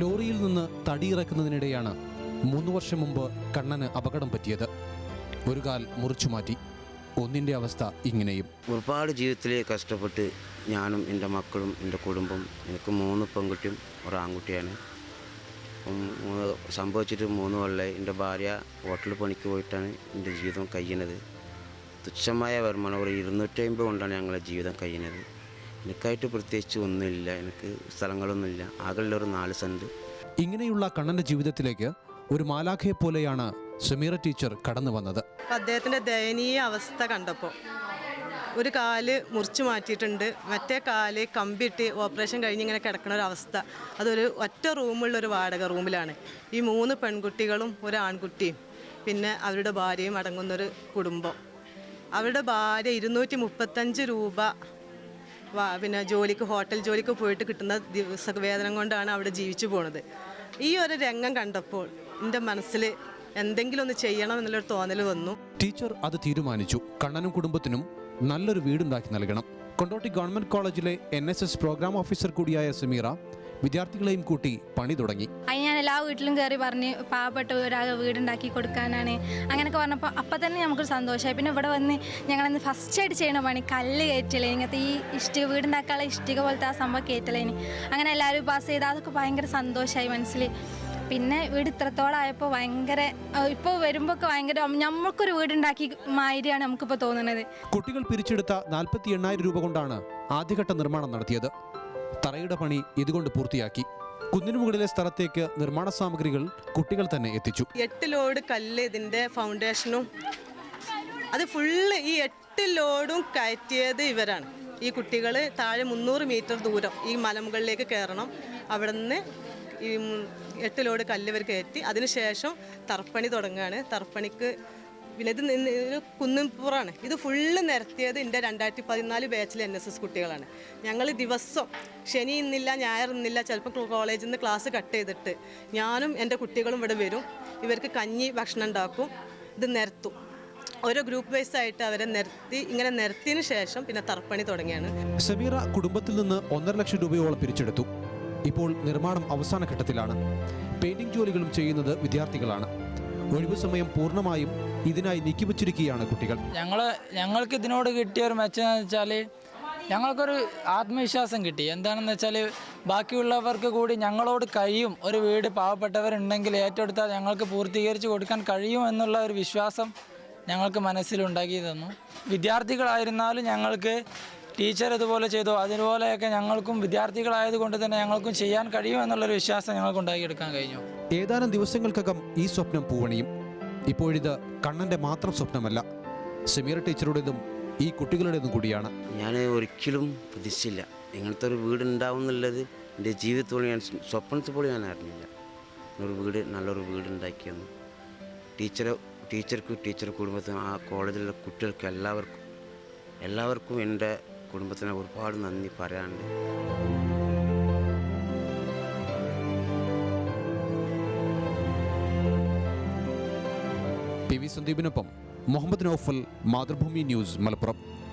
ലോറിയിൽ നിന്ന് തടിയിറക്കുന്നതിനിടെയാണ് മൂന്ന് വർഷം മുമ്പ് കണ്ണന് അപകടം പറ്റിയത്. ഒരു കാൽ മുറിച്ചു മാറ്റി. ഒന്നിന്റെ അവസ്ഥ ഇങ്ങനെയും. ഒരുപാട് ജീവിതത്തിൽ കഷ്ടപ്പെട്ട് ഞാനും എന്റെ മക്കളും എന്റെ കുടുംബം എനിക്ക് മൂന്ന് പെൺകുട്ടിയും ഒരു ആൺകുട്ടിയാണ്. മൂന്ന് സംഭവിച്ചിട്ട് മൂന്ന് കൊല്ലമായി എന്റെ ഭാര്യ ഹോട്ടൽ പണിക്ക് പോയിട്ടാണ് എന്റെ ജീവിതം കഴിയുന്നത്. തുച്ഛമായ വരുമാനം ഒരു ഇരുന്നൂറ്റി അമ്പത് കൊണ്ടാണ് ഞങ്ങളുടെ ജീവിതം കഴിയുന്നത്. എനിക്കായിട്ട് പ്രത്യേകിച്ച് ഒന്നുമില്ല. എനിക്ക് സ്ഥലങ്ങളൊന്നുമില്ല. ആകെയുള്ള ഒരു നാല് സെന്റ് ഇങ്ങനെയുള്ള കണ്ണന്റെ ജീവിതത്തിലേക്ക് ഒരു മാലാഖയെ പോലെയാണ് സമീറ ടീച്ചർ കടന്നു വന്നത്. അപ്പം അദ്ദേഹത്തിന്റെ ദയനീയ അവസ്ഥ കണ്ടപ്പോൾ ഒരു കാൽ മുറിച്ചു മാറ്റിയിട്ടുണ്ട്. മറ്റേ കാൽ കമ്പിയിട്ട് ഓപ്പറേഷൻ കഴിഞ്ഞ് ഇങ്ങനെ കിടക്കുന്ന ഒരു അവസ്ഥ. അതൊരു ഒറ്റ റൂമുള്ള ഒരു വാടക റൂമിലാണ്. ഈ മൂന്ന് പെൺകുട്ടികളും ഒരു ആൺകുട്ടിയും. പിന്നെ അവരുടെ ഭാര്യയും അടങ്ങുന്നൊരു കുടുംബം. അവരുടെ ഭാര്യ ഇരുന്നൂറ്റി മുപ്പത്തഞ്ച് രൂപ പിന്നെ ജോലിക്ക് ഹോട്ടൽ ജോലിക്ക് പോയിട്ട് കിട്ടുന്ന ദിവസ വേതനം കൊണ്ടാണ് അവിടെ ജീവിച്ചു പോണത്. ഈ ഒരു രംഗം കണ്ടപ്പോൾ എന്റെ മനസ്സിൽ എന്തെങ്കിലും ഒന്ന് ചെയ്യണം എന്നുള്ളൊരു തോന്നൽ വന്നു. ടീച്ചർ അത് തീരുമാനിച്ചു. കണ്ണനും കുടുംബത്തിനും നല്ലൊരു വീടുണ്ടാക്കി നൽകണം. കൊണ്ടോട്ടി ഗവൺമെന്റ് കോളേജിലെ എൻ പ്രോഗ്രാം ഓഫീസർ കൂടിയായ സമീറ വിദ്യാർത്ഥികളെയും കൂട്ടി പണി തുടങ്ങി. അതിന് ഞാൻ എല്ലാ വീട്ടിലും കയറി പറഞ്ഞ് പാവപ്പെട്ട ഒരാൾ വീടുണ്ടാക്കി കൊടുക്കാനാണ്. അങ്ങനെയൊക്കെ പറഞ്ഞപ്പോൾ അപ്പം തന്നെ നമുക്കൊരു സന്തോഷമായി. പിന്നെ ഇവിടെ വന്ന് ഞങ്ങളന്ന് ഫസ്റ്റ് ആയിട്ട് ചെയ്യണ പണി കല്ല് കയറ്റലേ. ഇങ്ങനത്തെ ഈ ഇഷ്ടിക വീടുണ്ടാക്കാനുള്ള ഇഷ്ടിക പോലത്തെ ആ സംഭവം കയറ്റലേന് അങ്ങനെ എല്ലാവരും പാസ് ചെയ്ത് അതൊക്കെ ഭയങ്കര സന്തോഷമായി മനസ്സിൽ പിന്നെ വീട് ഇത്രത്തോളം ആയപ്പോൾ ഭയങ്കര ഇപ്പോൾ വരുമ്പോൾ ഒക്കെ ഭയങ്കര നമ്മൾക്കൊരു വീടുണ്ടാക്കി മാതിരിയാണ് നമുക്കിപ്പോൾ തോന്നുന്നത്. കുട്ടികൾ പിരിച്ചെടുത്ത നാൽപ്പത്തി എണ്ണായിരം രൂപ കൊണ്ടാണ് ആദ്യഘട്ട നിർമ്മാണം നടത്തിയത്. തറയുടെ പണി ഇതുകൊണ്ട് പൂർത്തിയാക്കി. കുന്നിനു മുകളിലെ സ്ഥലത്തേക്ക് നിർമ്മാണ സാമഗ്രികൾ കുട്ടികൾ തന്നെ എത്തിച്ചു. എട്ട് ലോഡ് കല്ല് ഇതിന്റെ ഫൗണ്ടേഷനും അത് ഫുള്ള് ഈ എട്ട് ലോഡും കയറ്റിയത് ഇവരാണ്. ഈ കുട്ടികൾ താഴെ മുന്നൂറ് മീറ്റർ ദൂരം ഈ മലമുകളിലേക്ക് കയറണം. അവിടെ നിന്ന് ഈ എട്ട് ലോഡ് കല്ല് ഇവർ കയറ്റി. അതിനുശേഷം തർപ്പണി തുടങ്ങുകയാണ്. തറപ്പണിക്ക് പിന്നെ ഇത് ഒരു കുന്നിൻപുറാണ്. ഇത് ഫുള്ള് നിരത്തിയത് എന്റെ രണ്ടായിരത്തി പതിനാല് ബാച്ചിലെ എൻ എസ് എസ് കുട്ടികളാണ്. ഞങ്ങൾ ദിവസം ശനി ഇന്നില്ല ഞായർ ഇന്നില്ല ചിലപ്പോൾ കോളേജിൽ നിന്ന് ക്ലാസ് കട്ട് ചെയ്തിട്ട് ഞാനും എന്റെ കുട്ടികളും ഇവിടെ വരും. ഇവർക്ക് കഞ്ഞി ഭക്ഷണം ഉണ്ടാക്കും ഇത് നിരത്തും. ഓരോ ഗ്രൂപ്പ് വൈസ് ആയിട്ട് അവരെ നിരത്തി ഇങ്ങനെ നിരത്തിയതിനു ശേഷം പിന്നെ തർപ്പണി തുടങ്ങിയാണ്. സമീറ കുടുംബത്തിൽ നിന്ന് ഒന്നര ലക്ഷം രൂപയോളം പിരിച്ചെടുത്തു. ഇപ്പോൾ നിർമ്മാണം അവസാന ഘട്ടത്തിലാണ്. പെയിന്റിംഗ് ജോലികളും ചെയ്യുന്നത് വിദ്യാർത്ഥികളാണ്. ഒഴിവു സമയം പൂർണമായും ഇതിനായി നീക്കിവച്ചിരിക്കുകയാണ് കുട്ടികൾ. ഞങ്ങൾ ഞങ്ങൾക്ക് ഇതിനോട് കിട്ടിയ ഒരു മെച്ചം എന്ന് വെച്ചാൽ ഞങ്ങൾക്കൊരു ആത്മവിശ്വാസം കിട്ടി. എന്താണെന്ന് വെച്ചാൽ ബാക്കിയുള്ളവർക്ക് കൂടി ഞങ്ങളോട് കഴിയും. ഒരു വീട് പാവപ്പെട്ടവരുണ്ടെങ്കിൽ ഏറ്റെടുത്താൽ ഞങ്ങൾക്ക് പൂർത്തീകരിച്ച് കൊടുക്കാൻ കഴിയും എന്നുള്ള ഒരു വിശ്വാസം ഞങ്ങൾക്ക് മനസ്സിലുണ്ടാക്കി തന്നു. വിദ്യാർത്ഥികളായിരുന്നാലും ഞങ്ങൾക്ക് ടീച്ചർ ഇതുപോലെ ചെയ്തു. അതുപോലെയൊക്കെ ഞങ്ങൾക്കും വിദ്യാർത്ഥികളായതുകൊണ്ട് തന്നെ ഞങ്ങൾക്കും ചെയ്യാൻ കഴിയും എന്നുള്ളൊരു വിശ്വാസം ഞങ്ങൾക്ക് ഉണ്ടാക്കിയെടുക്കാൻ കഴിഞ്ഞു. ഏതാനും ദിവസങ്ങൾക്കകം ഈ സ്വപ്നം പൂവണിയും. ഇപ്പോഴിത് കണ്ണന്റെ മാത്രം സ്വപ്നമല്ല സിമിയർ ടീച്ചറുടേതും ഈ കുട്ടികളുടേതും കൂടിയാണ്. ഞാൻ ഒരിക്കലും പ്രതീക്ഷിച്ചില്ല. ഇങ്ങനത്തെ ഒരു വീട് ഉണ്ടാവും എന്നുള്ളത് എന്റെ ജീവിതത്തോളം ഞാൻ സ്വപ്നത്തിൽ പോലും ഞാൻ അറിഞ്ഞില്ല. ഒരു വീട് നല്ലൊരു വീട് ഉണ്ടാക്കിയെന്ന് ടീച്ചറെ ടീച്ചർക്ക് ടീച്ചർ കുടുംബത്തിനും ആ കോളേജിലുള്ള കുട്ടികൾക്ക് എല്ലാവർക്കും എല്ലാവർക്കും എന്റെ കുടുംബത്തിന് ഒരുപാട് നന്ദി പറയാനുണ്ട്. പി വി സന്ദീപിനൊപ്പം മുഹമ്മദ് നൌഫൽ മാതൃഭൂമി ന്യൂസ് മലപ്പുറം.